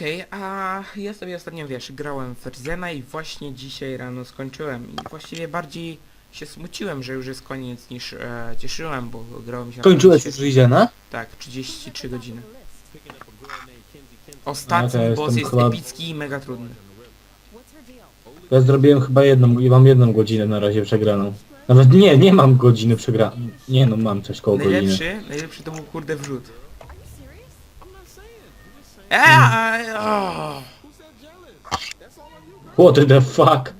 Okej, a ja sobie ostatnio, wiesz, grałem w Rzena i właśnie dzisiaj rano skończyłem. I właściwie bardziej się smuciłem, że już jest koniec niż e, cieszyłem, bo grało mi się Kończyłeś już Rizena? Tak, 33 godziny. Ostatni boss jestem jest chyba- epicki i mega trudny. Ja zrobiłem chyba jedną, i mam jedną godzinę na razie przegraną. Nawet nie, nie mam godziny przegraną. Nie no, mam coś koło godziny. Najlepszy, najlepszy to był kurde wrzut. Eee, o, What the fuck?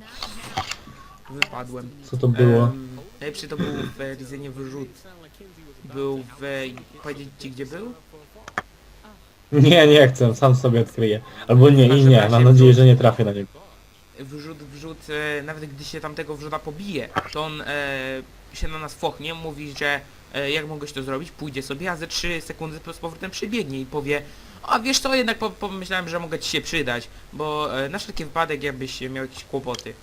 wypadłem. Co to było? Em, najlepszy to był w Rizenie wrzut. Był w... powiedzieć ci gdzie był? Nie, nie chcę, sam sobie odkryję. Albo nie, i nie, mam nadzieję, że nie trafię na niego. Wrzut, wrzut, e, nawet gdy się tamtego wrzuta pobije, to on e, się na nas fochnie, mówi, że e, jak mogłeś to zrobić, pójdzie sobie, a ze 3 sekundy z powrotem przybiegnie i powie a wiesz co, jednak po, pomyślałem, że mogę ci się przydać, bo e, na wszelki wypadek jakbyś miał jakieś kłopoty.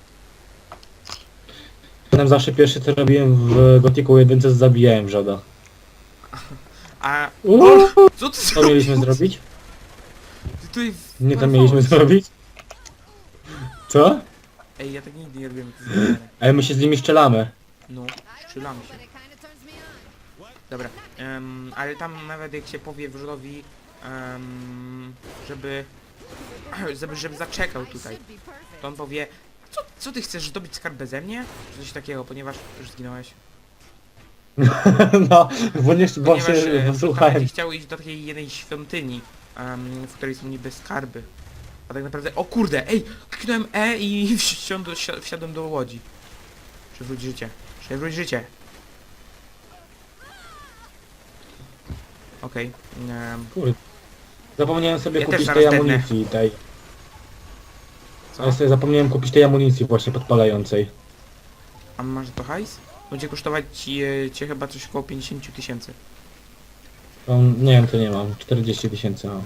Potem zawsze pierwsze co robiłem w Gothicu 1 to zabijałem Żada. A... Uuu, Co ty Co mieliśmy zrobić? Ty tutaj Nie to mieliśmy zrobić? Co? Ej, ja tak nigdy nie robiłem. Ale my się z nimi strzelamy. No, strzelamy się. Dobra, em, ale tam nawet jak się powie wrzodowi, em, żeby, żeby, żeby zaczekał tutaj, to on powie, co, co ty chcesz zdobyć skarb beze mnie? Czy coś takiego, ponieważ już zginąłeś. No, bo nie, bo Ponieważ się e, tam posłuchałem. będzie chciał iść do takiej jednej świątyni, em, w której są niby skarby. A tak naprawdę, o kurde, ej, kliknąłem E i wsiadłem, wsiadłem do łodzi. Przewróć życie, przewróć życie. Okej, em, Kurde. Zapomniałem sobie Ja też kupić zaraz tej amunicji tej. co? Ja sobie zapomniałem kupić tej amunicji właśnie podpalającej. A masz to hajs? Będzie kosztować ci, e, cię chyba coś około 50 tysięcy. To, nie wiem, to nie mam. 40 tysięcy mam.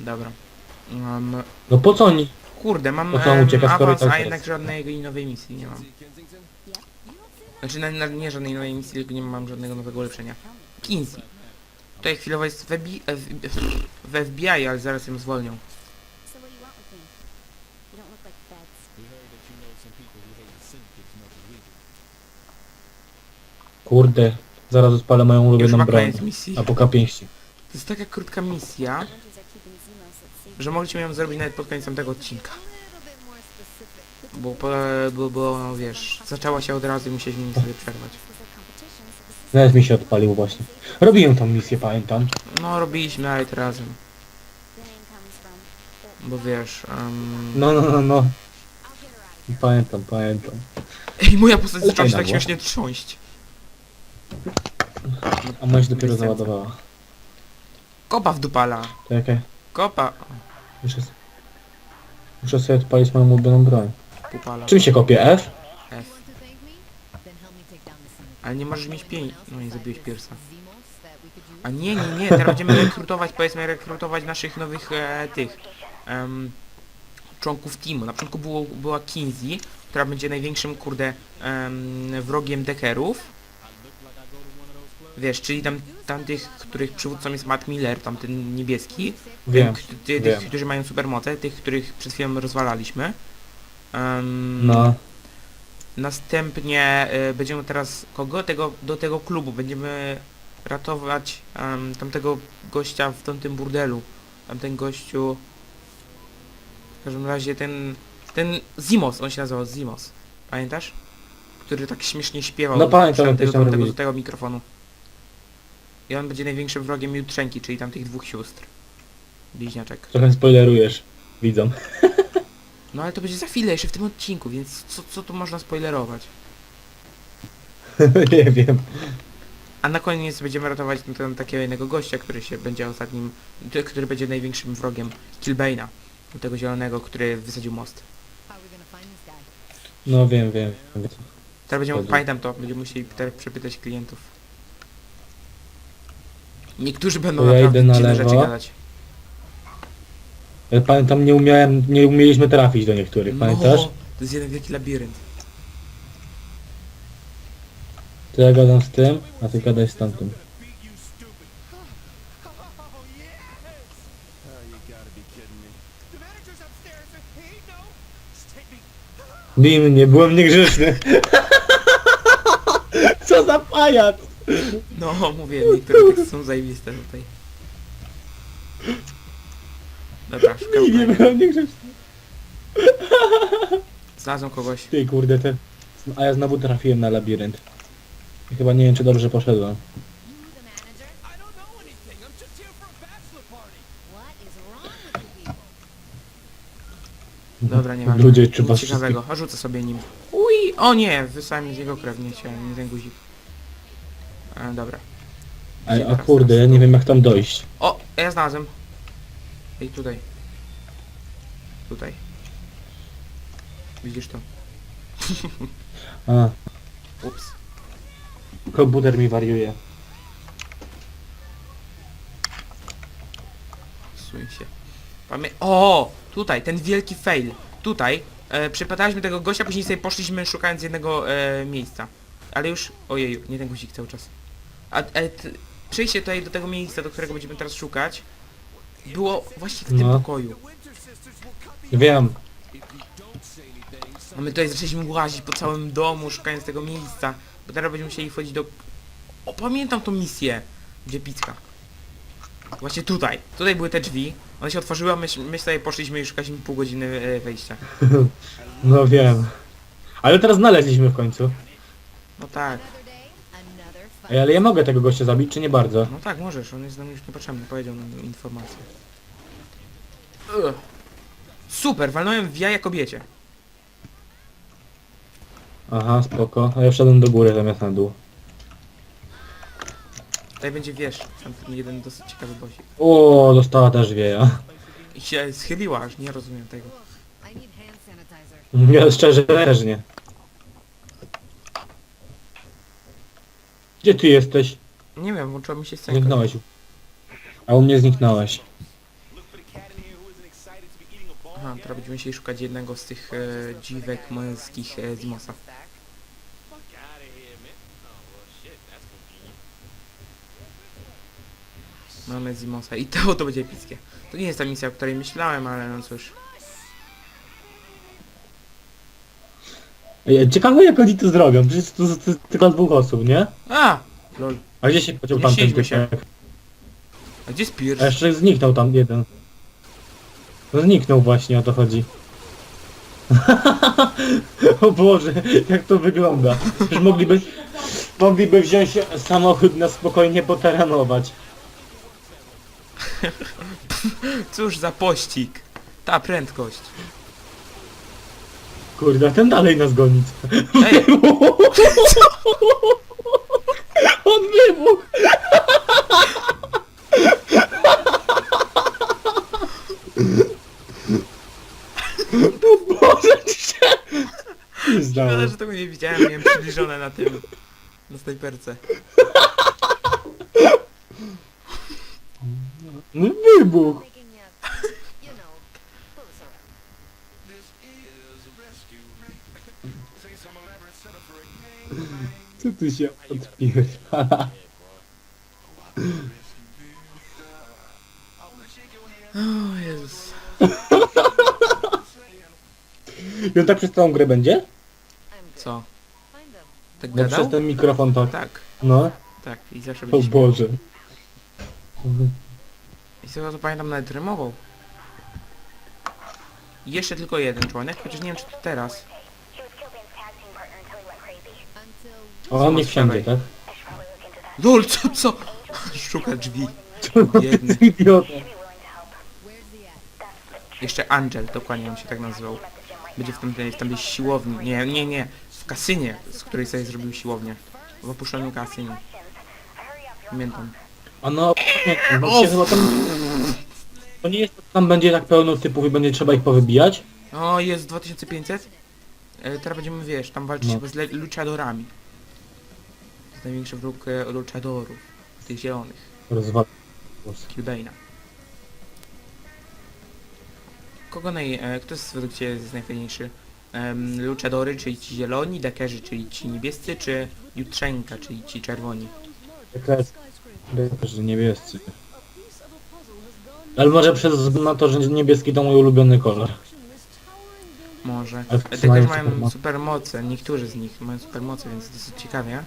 Dobra. No po co oni? kurde, mam To co, em, ucieka, skoro awans, tak a jest? jednak żadnej nowej misji nie mam. Znaczy na, na, nie żadnej nowej misji, tylko nie mam żadnego nowego ulepszenia. Kinsey. Tutaj chwilowo jest w, FBI, w, w FBI, ale zaraz ją zwolnią. Kurde. Zaraz odpalę moją Już ulubioną ma broń. koniec misji. Apoka pięści. To jest taka krótka misja, że mogliśmy ją zrobić nawet pod końcem tego odcinka. A. Bo, bo, bo, bo wiesz, zaczęła się od razu i musieliśmy sobie przerwać. Nawet mi się odpalił właśnie. Robiłem tą misję, pamiętam. No robiliśmy, ale to razem. Bo wiesz, um... No, no, no, no. Pamiętam, pamiętam. Ej, moja postać Ale zaczęła się fajna tak była. śmiesznie trząść. A moja się dopiero załadowała. Kopa w dupala. Czekaj. Kopa. Muszę, s- muszę sobie odpalić moją ulubioną broń. Pupala. Czym się kopie? F. Ale nie możesz mieć pień... No i zabiłeś Piersa. A nie, nie, nie, teraz będziemy rekrutować, powiedzmy, rekrutować naszych nowych e, tych em, członków teamu. Na początku było, była Kinsey, która będzie największym, kurde, em, wrogiem dekerów. Wiesz, czyli tam, tamtych, których przywódcą jest Matt Miller, tamten niebieski. Wiem, Tych, ty, wiem. którzy mają supermoce, tych, których przed chwilą rozwalaliśmy. Em, No. Następnie y, będziemy teraz kogo? Tego, do tego klubu. Będziemy ratować em, tamtego gościa w tamtym burdelu. Tamten gościu... W każdym razie ten... Ten Zimos, on się nazywał Zimos. Pamiętasz? Który tak śmiesznie śpiewał. No pamiętam, tego, tego, do tego mikrofonu. I on będzie największym wrogiem Jutrzenki, czyli tamtych dwóch sióstr. Bliźniaczek. Trochę spoilerujesz. Widzą. No ale to będzie za chwilę, jeszcze w tym odcinku, więc co, co tu można spoilerować? nie wiem. A na koniec będziemy ratować ten, takiego jednego gościa, który się będzie ostatnim, który będzie największym wrogiem Kilbane'a. Tego zielonego, który wysadził most. No wiem, wiem. wiem. Teraz będziemy, Zgodzę. pamiętam to, będziemy musieli teraz przepytać klientów. Niektórzy będą ja naprawdę na dziwne lewo. rzeczy gadać. Ja pamiętam, nie umiałem, nie umieliśmy trafić do niektórych, pamiętasz? No, to jest jeden wielki labirynt. To ja gadam z tym, a ty gadaj z tamtym. No. Bij mnie, byłem niegrzeczny. Co za pajac! No, mówię, niektóre teksty są zajebiste tutaj. Dobra, szukam kolejnego. byłem niegrzeczny. Znalazłem kogoś. Ty kurde, te... A ja znowu trafiłem na labirynt. Chyba nie wiem, czy dobrze poszedłem. You the manager? I don't know anything. I'm just here for a bachelor party. What is wrong with you people? Dobra, nie ma. Ludzie, czy was ciekawego. A rzucę sobie nim. Uj, o nie, wysłałem z jego krew, nie chciałem, nie ten guzik. E, dobra. Ej, a kurde, ja nie wiem jak tam dojść. O, ja znalazłem. Ej, tutaj. Tutaj. Widzisz to? A, Ups. komputer mi wariuje. Suń się. Pamię... O! Tutaj, ten wielki fail. Tutaj. E, przypadaliśmy tego gościa, później sobie poszliśmy szukając jednego e, miejsca. Ale już... Ojej, nie ten guzik cały czas. A e, t, przyjście tutaj do tego miejsca, do którego będziemy teraz szukać. Było właśnie w tym No. pokoju. Wiem. A my tutaj zaczęliśmy łazić po całym domu, szukając tego miejsca. Bo teraz będziemy musieli wchodzić do... O, pamiętam tą misję. Gdzie pizka? Właśnie tutaj. Tutaj były te drzwi. One się otworzyły, a my, my sobie poszliśmy i szukaliśmy pół godziny e, wejścia. No wiem. Ale teraz znaleźliśmy w końcu. No tak. Ej, ale ja mogę tego gościa zabić, czy nie bardzo? No tak, możesz. On jest nam już niepotrzebny. Powiedział nam informację. Ugh. Super, walnąłem w jaja kobiecie. Aha, spoko. A ja wszedłem do góry zamiast na dół. Tutaj będzie wiesz, tam ten jeden dosyć ciekawy bosik. O, dostała też wieja. I się schyliła, aż nie rozumiem tego. Ja szczerze też nie. Gdzie ty jesteś? Nie wiem, włączyła mi się scenka. Zniknąłeś. A u mnie zniknąłeś. Aha, teraz będziemy musieli szukać jednego z tych e, dziwek męskich e, z Mosa. Mamy Zimosa i to, to będzie epickie. To nie jest ta misja, o której myślałem, ale no cóż. Ej, Ciekawe jak oni to zrobią, przecież to, to, to tylko dwóch osób, nie? A! Lol. A gdzie się podział tamten chcieliśmy się. typek? A gdzie Pierce? A jeszcze zniknął tam jeden. No zniknął właśnie, o to chodzi. o Boże, jak to wygląda. Już mogliby, mogliby wziąć samochód na spokojnie poterenować. Cóż za pościg. Ta prędkość. Kurde, ten dalej nas goni. Ej, On wybuchł! O Boże, ci się... Nie szkoda, że tego nie widziałem, miałem przybliżone na tym. Na snajperce. No wybuch! Making you, you know, closer. Co ty się odpierdala? O Jezus. I on tak przez całą grę będzie? Co? Tak No gadał? przez ten mikrofon tak. Tak, No. tak. I zawsze O będzie Boże. I tego co pamiętam nawet rymował. I Jeszcze tylko jeden członek, chociaż nie wiem czy to teraz. O, on niech wsiądzie, tak? LOL, co, co? Szuka drzwi. Idiota. Jeszcze Angel, dokładnie on się tak nazywał. Będzie w tamtej, w tamtej siłowni. Nie, nie, nie. W kasynie, z której sobie zrobił siłownię. W opuszczonym kasynie. Pamiętam. A no, nie, się chyba tam... To nie jest, tam będzie tak pełno typów i będzie trzeba ich powybijać? O, jest 2500? E, teraz będziemy, wiesz, tam walczyć No. chyba z le- luchadorami. To jest największy wróg e, luchadorów. Tych zielonych. Rozwal... Kilbane'a. Kogo naj... E, kto jest według Ciebie jest najfajniejszy? Um, luchadory, czyli ci zieloni, dekerzy, czyli ci niebiescy, czy jutrzenka, czyli ci czerwoni? Dekret... Dekret, że niebiescy. Ale może przez na to, że niebieski to mój ulubiony kolor. Może. Ale mają też mają supermoce. supermoce, niektórzy z nich mają supermoce, więc dosyć ciekawie.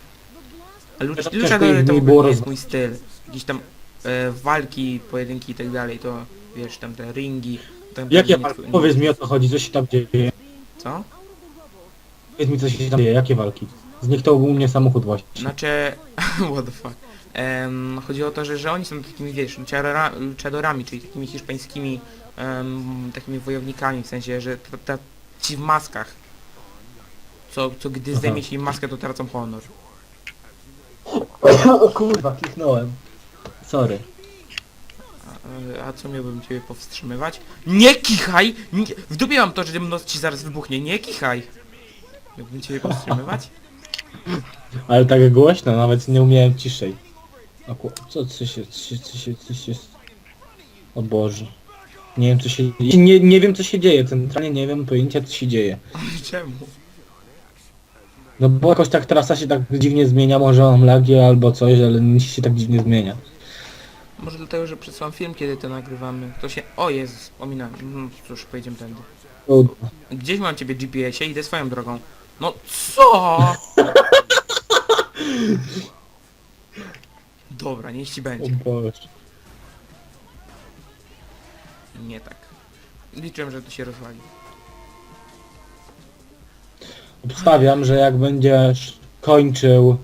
A Luch- Ciężko Luchadory ich to nie w było ogóle nie jest roz- mój styl. Jakieś tam e, walki, pojedynki i tak dalej, to wiesz, tam te ringi. Tam Jakie walki? Powiedz mi o co chodzi, co się tam dzieje. Co? Powiedz mi co się tam dzieje, jakie walki? Zniknął u mnie samochód właśnie. Znaczy, what the fuck. Em, chodzi o to, że, że oni są takimi, wiesz, luchadora- luchadorami, czyli takimi hiszpańskimi em, takimi wojownikami, w sensie, że ta, ta, ci w maskach, co, co gdy Aha. zdejmie się im maskę, to tracą honor. o kurwa, kliknąłem. Sorry. A, a co miałbym ciebie powstrzymywać? Nie kichaj! Nie, w dupie mam to, że nos ci zaraz wybuchnie, nie kichaj! Miałbym ciebie powstrzymywać? Ale tak głośno, nawet nie umiałem ciszej. O ku... Co, co się, co się, co się, co się... O Boże. Nie wiem co się... Nie, nie wiem co się dzieje, centralnie nie wiem pojęcia co się dzieje. Czemu? No bo jakoś tak trasa się tak dziwnie zmienia, może mam lagię albo coś, ale nic się tak dziwnie zmienia. Może dlatego, że przesyłam film, kiedy to nagrywamy. To się... O Jezus, wspominałem. No cóż, pojedziemy tędy. O, Gdzieś mam ciebie GPS-ie, idę swoją drogą. No co? Dobra, niech ci o będzie. Boże. Nie tak. Liczyłem, że to się rozwali. Obstawiam, że jak będziesz kończył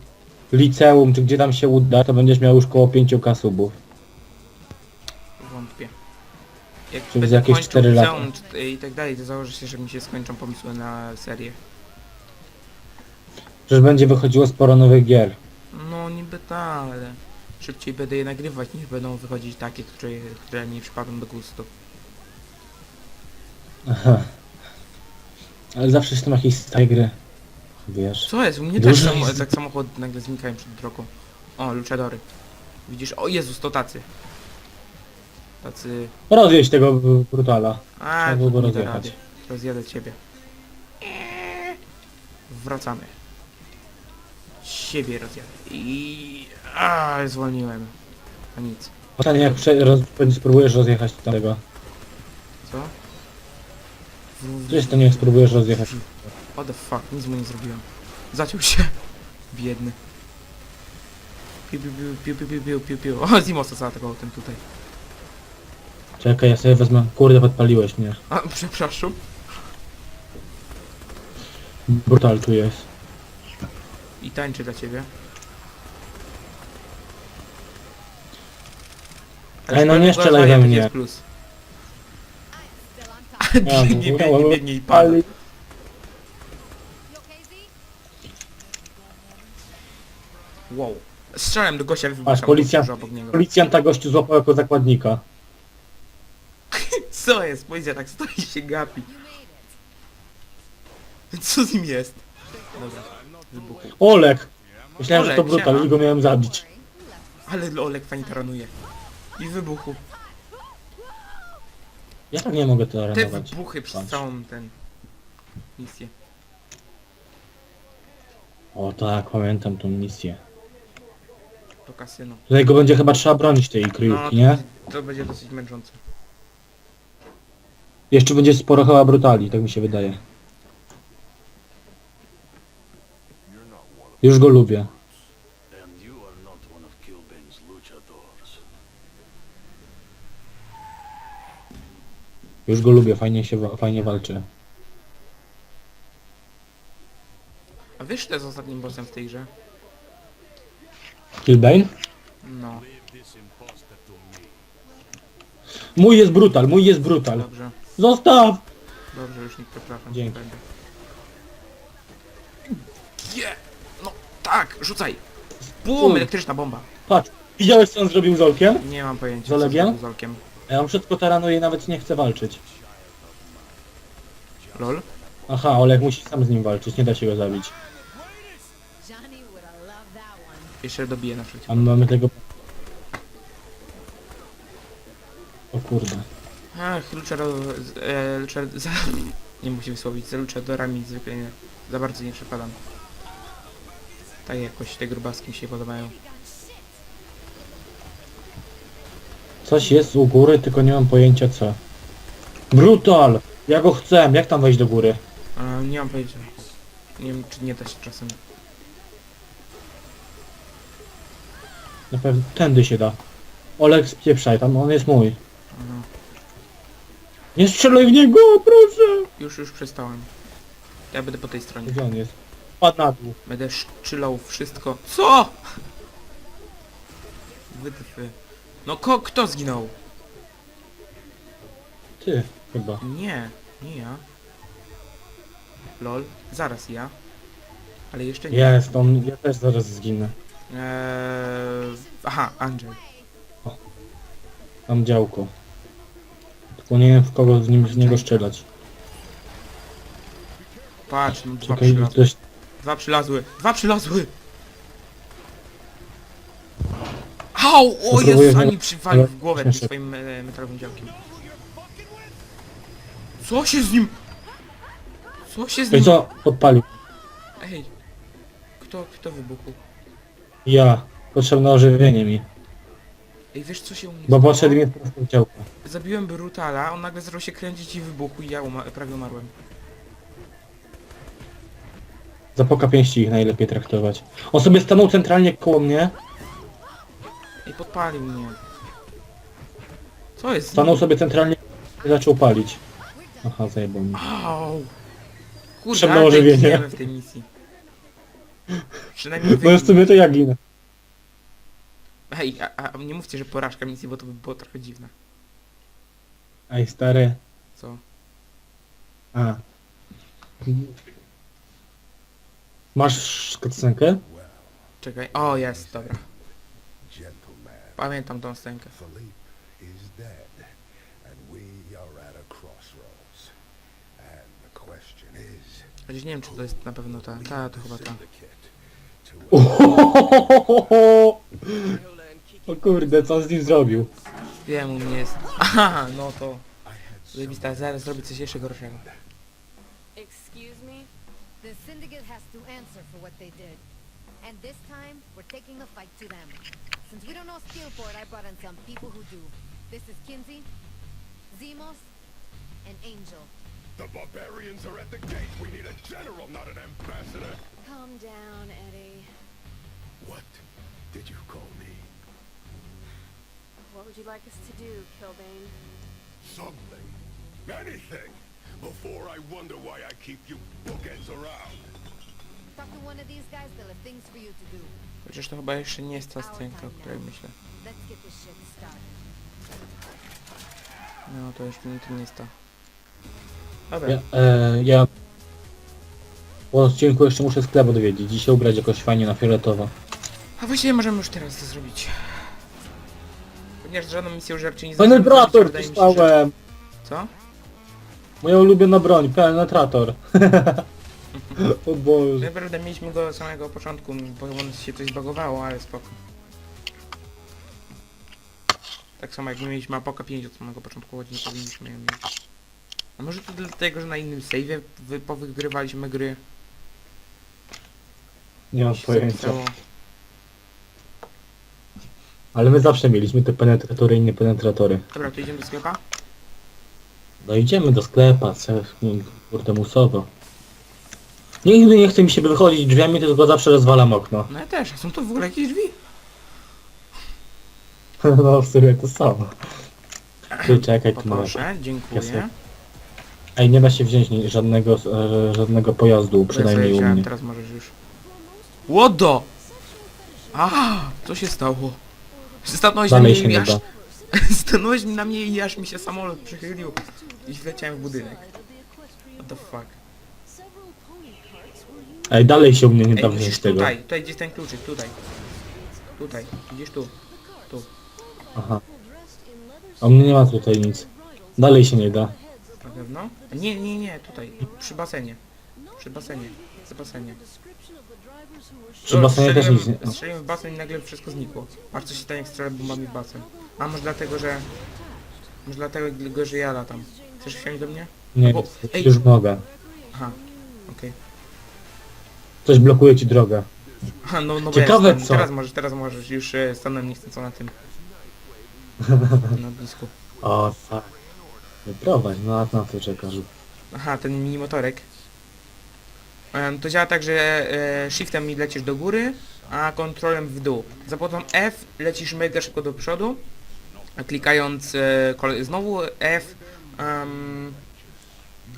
liceum, czy gdzie tam się uda, to będziesz miał już koło 5k subów. Wątpię. Jak Czyli będę za jakieś kończył cztery lata. liceum czy- i tak dalej, to założę się, że mi się skończą pomysły na serię. Przecież będzie wychodziło sporo nowych gier. No niby tak, ale szybciej będę je nagrywać niż będą wychodzić takie, które, które mi przypadną do gustu. Aha. Ale zawsze są jakieś stare gry. Wiesz. Co jest? U mnie też Dużo samo, jest- tak samochody nagle znikają przed drogą. O, luchadory. Widzisz? O Jezus, to tacy. Tacy... Rozwieź tego brutala. A, Trzeba było go nie da rozjechać. rady. Rozjadę ciebie. Wracamy. Siebie rozjadę. I... A, zwolniłem. A nic. Pytanie jak prze- roz, spróbujesz rozjechać tego. Co? Gdzieś to nie spróbujesz rozjechać. What the fuck, nic mu nie zrobiłem. Zaciął się. Biedny. Piu piu piu piu piu piu piu piu. O, Zimosa zaatakował ten tutaj. Czekaj, ja sobie wezmę. Kurde, podpaliłeś mnie. A, przepraszam. Brutal tu jest. I tańczy dla ciebie. Ej, no nie strzelaj we mnie. plus. Biegnie, biegnie, biegnie i pada. Z? Wow. Strzelałem do gościa, ale Masz wybucham policja. dużo obok niego. Policjanta gościu złapał jako zakładnika. Co jest? Policja tak stoi i się gapi. Co z nim jest? Dobra, wybuchł. Olek! Myślałem, że to Olek, brutal siema. i go miałem zabić. Ale Olek fajnie taranuje. I wybuchł. Ja tak nie mogę Te terenować. wybuchy przez Patrz. całą ten... misję. O tak, pamiętam tą misję. To kasyno. Tutaj go będzie chyba trzeba bronić tej No, kryjówki, nie? to, to będzie dosyć męczące. Jeszcze będzie sporo chyba brutali, tak mi się wydaje. Już go lubię. And you are not one of Killbane's luchadors. Już go lubię, fajnie się wa- fajnie walczy. A wiesz, kto jest ostatnim bossem w tej grze? Killbane? No, Mój jest brutal, mój jest brutal. dobrze. Zostaw! Dobrze, już nie przepraszam. Dzięki. nie tak, rzucaj! Bum, Uj. elektryczna bomba. Patrz, widziałeś co on zrobił z Olkiem? Nie mam pojęcia, Z co zrobił z Olkiem. Ja on wszystko taranuje i nawet nie chce walczyć. Lol? Aha, Olek musi sam z nim walczyć, nie da się go zabić. Johnny would have loved that one. Jeszcze dobiję na przeciw. A my mamy tego... O kurde. Ach, luczero... z- E, luczero za, nie musi wysłowić, za luczadorami zwykle nie, za bardzo nie przepadam. Tak jakoś te grubaski mi się podobają. Coś jest u góry, tylko nie mam pojęcia co. Brutal! Ja go chcę, jak tam wejść do góry? A, nie mam pojęcia. Nie wiem, czy nie da się czasem. Na pewno tędy się da. Olek spieprzaj, tam on jest mój. Aha. Nie strzelaj w niego, proszę! Już, już przestałem. Ja będę po tej stronie. Gdzie on jest? Padł na dół. Będę szczylał wszystko. Co? Wytyfy. No ko kto zginął? Ty, chyba. Nie, nie ja. Lol, zaraz ja. Ale jeszcze nie. Jest, on, ja też zaraz zginę. Eee, aha, Andrzej. Mam działko. Tylko nie wiem w kogo z, nim, z niego strzelać. Patrz, no, dwa Czekaj, przylazły. ktoś... Dwa przylazły. Dwa przylazły! Au! O Jezus, ani przywalił w głowę tym swoim e, metalowym działkiem. Co się z nim? Co się z nim? co? Podpalił. Ej! Kto, kto wybuchł? Ja. Potrzebne ożywienie mi. Ej, wiesz co się u mnie Bo stało? podszedł mnie w działko. Zabiłem Brutala, on nagle zaczął się kręcić i wybuchł i ja uma prawie umarłem. Za poka pięści ich najlepiej traktować. On sobie stanął centralnie koło mnie. Ej, podpalił mnie. Co jest z Stanął sobie centralnie i zaczął palić. Aha, zajebał mnie. Au! Kurde, Potrzebne ale ożywienie. giniemy w tej misji. Przynajmniej No już wy... sobie to ja ginę. Ej, a, a nie mówcie, że porażka misji, bo to by było trochę dziwne. Ej, stary. Co? A. Masz cutscenkę? Czekaj, o jest, dobra. Pamiętam tą scenkę. Philippe is dead, and we are at a crossroads. And the question is, Chociaż nie wiem, czy to jest na pewno ta. Ta, to chyba ta. O kurde, co z nim zrobił? Wiem, u mnie jest. Aha, no to. Zajebista, zaraz zrobię coś jeszcze gorszego. Excuse me? The syndicate has what they did. And this time, we're taking the fight to them. Since we don't know Steelport, I brought in some people who do. This is Kinsey, Zemos, and Angel. The barbarians are at the gate. We need a general, not an ambassador. Calm down, Eddie. What did you call me? What would you like us to do, Kilbane? Something. Anything. Before I wonder why I keep you bookends around. Chociaż to chyba jeszcze nie jest ta scenka, o której myślę. Let's get this shit started. No to jeszcze nie, to nie jest ta. Dobra. Ja, e, ja... Po odcinku jeszcze muszę sklep odwiedzić. Dzisiaj ubrać jakoś fajnie na fioletowo. A właściwie możemy już teraz to zrobić. Ponieważ żadną misję już raczej nie zrobimy, Penetrator wydaje mi się, że- dostałem! Co? Moja ulubiona broń, penetrator. o Boże. Naprawdę mieliśmy go od samego początku, bo on się coś zbagowało, ale spoko. Tak samo jak nie mieliśmy Apoka 5 od samego początku, nie powinniśmy ją mieć. A może to dlatego, że na innym save'ie wy powygrywaliśmy gry? Nie mam Się pojęcia. zapisało. Ale my zawsze mieliśmy te penetratory i nie penetratory. Dobra, to idziemy do sklepa? No idziemy do sklepa, co kurde musowo. Nigdy nie chce mi się wychodzić drzwiami, tylko zawsze rozwalam okno. No ja też, a są to w ogóle jakieś drzwi? no w sumie to samo. Ty czekaj, tu. Poproszę, dziękuję. Jasne. Ej, nie da się wziąć ni- żadnego, e, żadnego pojazdu, przynajmniej u mnie. teraz możesz już. Łodo! A, co się stało? Stanąłeś na Dalej mnie się i nie aż... da. Stanąłeś na mnie i aż mi się samolot przychylił i wleciałem w budynek. What the fuck? Ej, dalej się u mnie nie Ej, wziąć musisz tego. tutaj, tutaj gdzie jest ten kluczyk, tutaj. Tutaj, widzisz tu. Aha. A u mnie nie ma tutaj nic. Dalej się nie da. Na pewno? Nie, nie, nie, tutaj, przy basenie. Przy basenie, przy basenie. Przy basenie też nic nie... Strzeliłem w basen i nagle wszystko znikło. Co się stanie jak strzelę bombami w basen. A może dlatego, że... Może dlatego, że ja latam. Chcesz wsiąść do mnie? Nie, Bo- ej. już mogę. Aha, okej. Coś blokuje ci drogę. Aha, no, no Ciekawe co? Teraz możesz, teraz możesz. Już e, stanąłem na tym. Na blisku. O, tak. Wyprowadź, no a na co czekasz? Aha, ten mini motorek. Em, To działa tak, że e, shiftem lecisz do góry, a kontrolem w dół. Za pomocą F lecisz mega szybko do przodu, a klikając e, kole- znowu F, em,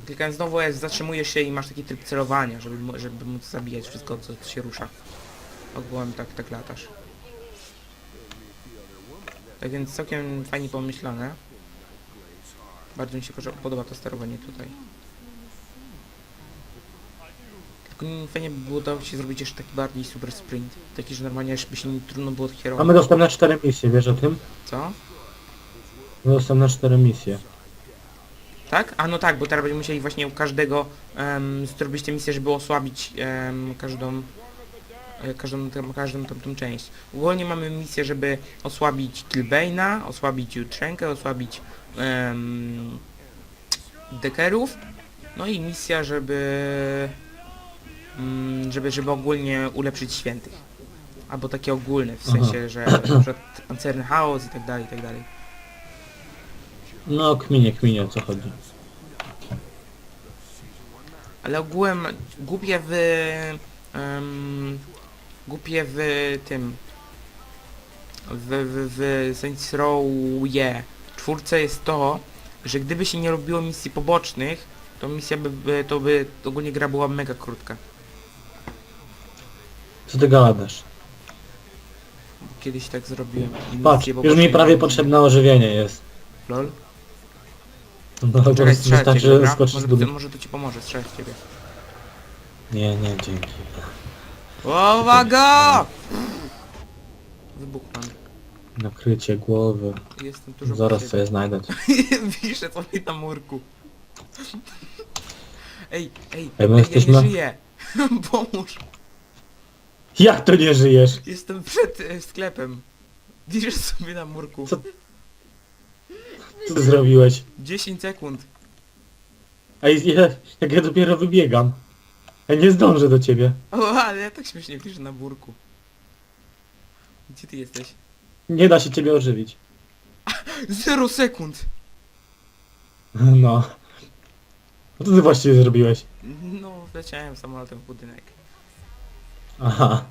klikając znowu F zatrzymujesz się i masz taki tryb celowania, żeby, żeby móc zabijać wszystko, co, co się rusza. Ogółem tak, tak latasz. Tak więc całkiem fajnie pomyślane. Bardzo mi się podoba to sterowanie tutaj. Tylko nie- fajnie by było dało się zrobić jeszcze taki bardziej super sprint. Taki, że normalnie aż by się nie trudno było kierować. Mamy dostępne cztery misje, wiesz o tym? Co? Mamy dostępne cztery misje. Tak? A no tak, bo teraz będziemy musieli właśnie u każdego um, zrobić tę misję, żeby osłabić em, każdą e, każdą, tam, każdą tam, tą część. Ogólnie mamy misję, żeby osłabić Kilbane'a, osłabić Jutrzenkę, osłabić um, Deckerów. No i misja, żeby mm, żeby, żeby ogólnie ulepszyć świętych. Albo takie ogólne, w sensie, że na przykład pancerny chaos i tak dalej, i tak dalej. No, kminie, kminie, o co chodzi. Ale ogółem głupie w... Um, głupie w tym... W, w, w Saints Row je czwórce jest to, że gdyby się nie robiło misji pobocznych, to misja by, by to by ogólnie gra była mega krótka. Co ty gadasz? Kiedyś tak zrobiłem. i Patrz, już poboczne mi prawie potrzebne ożywienie jest. Lol? No po Czekaj, prostu strzelę cię, wystarczy dobra? skoczyć Może, góry. to- może to ci pomoże, strzelę w ciebie. Nie, nie, dzięki. Uwaga! Wybuchłem. Nakrycie głowy. Jestem dużo Zaraz sobie znajdę. Piszę sobie na murku. Ej, ej, Ej, my ej jesteśmy- ja nie żyję. Pomóż. Jak to nie żyjesz? Jestem przed e, sklepem. Piszę sobie na murku. Co- Co ty zrobiłeś? 10 sekund. Ej, ja, jak ja dopiero wybiegam. Ja nie zdążę do ciebie. O, ale ja tak śmiesznie piszę na murku. Gdzie ty jesteś? Nie da się ciebie ożywić. 0 sekund. No. No co ty właściwie zrobiłeś? No, wleciałem samolotem w budynek. Aha.